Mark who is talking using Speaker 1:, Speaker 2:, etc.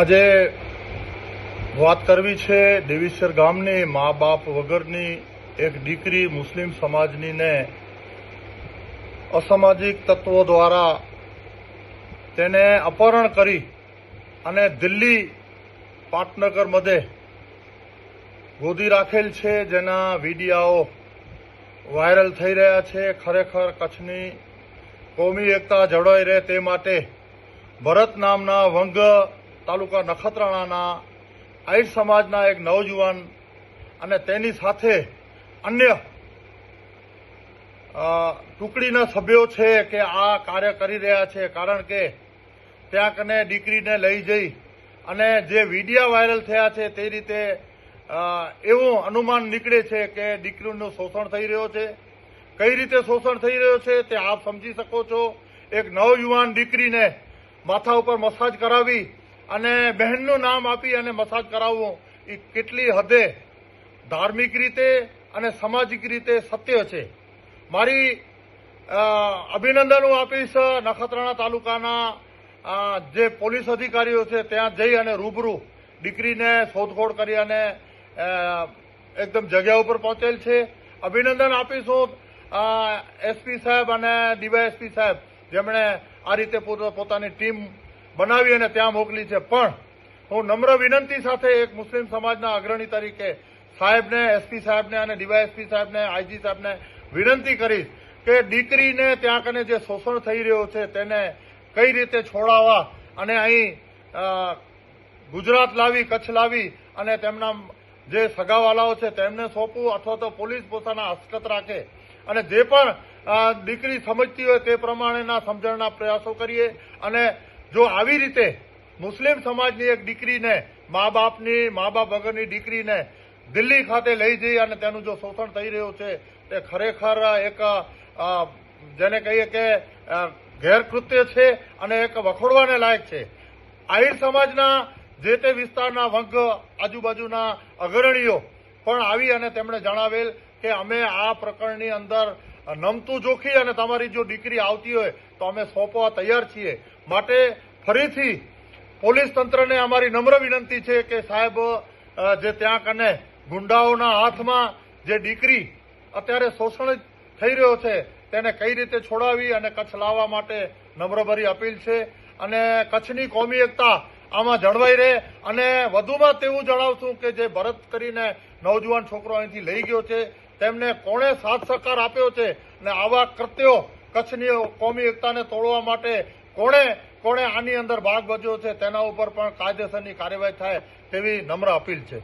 Speaker 1: આજે વાત કરવી છે દેવીસર ગામની મા બાપ વગરની એક દીકરી મુસ્લિમ સમાજની ને અસામાજિક તત્વો દ્વારા તેને અપહરણ કરી અને દિલ્હી પાટનગર મધ્યે ગોદી રાખેલ છે, જેના વિડીયાઓ વાયરલ થઈ રહ્યા છે. ખરેખર કચ્છની કોમી એકતા જળવાઈ રહે તે માટે ભરત નામના વંગ તાલુકા નખત્રાણાના આહિર સમાજના એક નવજુવાન અને તેની સાથે અન્ય ટુકડીના સભ્યો છે કે આ કાર્ય કરી રહ્યા છે. કારણ કે ત્યાં કને દીકરીને લઈ જઈ અને જે વિડીયા વાયરલ થયા છે તે રીતે એવું અનુમાન નીકળે છે કે દીકરીનું શોષણ થઈ રહ્યો છે. કઈ રીતે શોષણ થઈ રહ્યો છે તે આપ સમજી શકો છો. એક નવયુવાન દીકરીને માથા ઉપર મસાજ કરાવી અને બહેનનું નામ આપી અને મસાજ કરાવવું એ કેટલી હદે ધાર્મિક રીતે અને સામાજિક રીતે સત્ય છે. મારી અભિનંદન હું આપીશ નખત્રાણા તાલુકાના જે પોલીસ અધિકારીઓ છે, ત્યાં જઈ અને રૂબરૂ દીકરીને શોધખોળ કરી અને એકદમ જગ્યા ઉપર પહોંચેલ છે. અભિનંદન આપીશું એસપી સાહેબ અને ડીવાયએસપી સાહેબ, જેમણે આ રીતે પોત- પોતાની ટીમ બનાવી અને ત્યાં મોકલી છે. પણ હું નમ્ર વિનંતી સાથે એક મુસ્લિમ સમાજના અગ્રણી તરીકે સાહેબને, એસપી સાહેબને અને ડીવાયએસપી સાહેબને, આઈજી સાહેબને વિનંતી કરીશ કે દીકરીને ત્યાં કને જે શોષણ થઈ રહ્યું છે તેને કઈ રીતે છોડાવવા અને અહીં ગુજરાત લાવી, કચ્છ લાવી અને તેમના જે સગાવાલાઓ છે તેમને સોંપવું અથવા તો પોલીસ પોતાના હસ્તગત રાખે અને જે પણ દીકરી સમજતી હોય તે પ્રમાણેના સમજણના પ્રયાસો કરીએ અને જો આવી રીતે મુસ્લિમ સમાજની એક દીકરીને મા બાપની મા બાપ વગરની દીકરીને દિલ્હી ખાતે લઈ જઈ અને તેનું જો શોષણ થઈ રહ્યું છે, તે ખરેખર એક જેને કહીએ કે ગેરકૃત્ય છે અને એક વખોડવાને લાયક છે. આહિર સમાજના જે તે વિસ્તારના વંગ આજુબાજુના અગ્રણીઓ પણ આવી અને તેમણે જણાવેલ કે અમે આ પ્રકરણની અંદર નમતું જોખી અને તમારી જો દીકરી આવતી હોય તો અમે સોંપવા તૈયાર છીએ. માટે ફરીથી પોલીસ તંત્રને અમારી નમ્ર વિનંતી છે કે સાહેબ જે ત્યાં કને ગુંડાઓના હાથમાં જે દીકરી અત્યારે શોષણ થઈ રહ્યો છે, તેને કઈ રીતે છોડાવી અને કચ્છ લાવવા માટે નમ્રભરી અપીલ છે અને કચ્છની કોમી એકતા આમાં જળવાઈ રહે અને વધુમાં તેવું જણાવશું કે જે ભરત કરીને નવજુવાન છોકરો અહીંથી લઈ ગયો છે, તેમને કોણે સાથ સહકાર આપ્યો છે અને આવા કૃત્યો કચ્છની કોમી એકતાને તોડવા માટે કોણે કોણે આની અંદર ભાગ ભજવ્યો છે તેના ઉપર પણ કાયદેસરની કાર્યવાહી થાય તેવી નમ્ર અપીલ છે.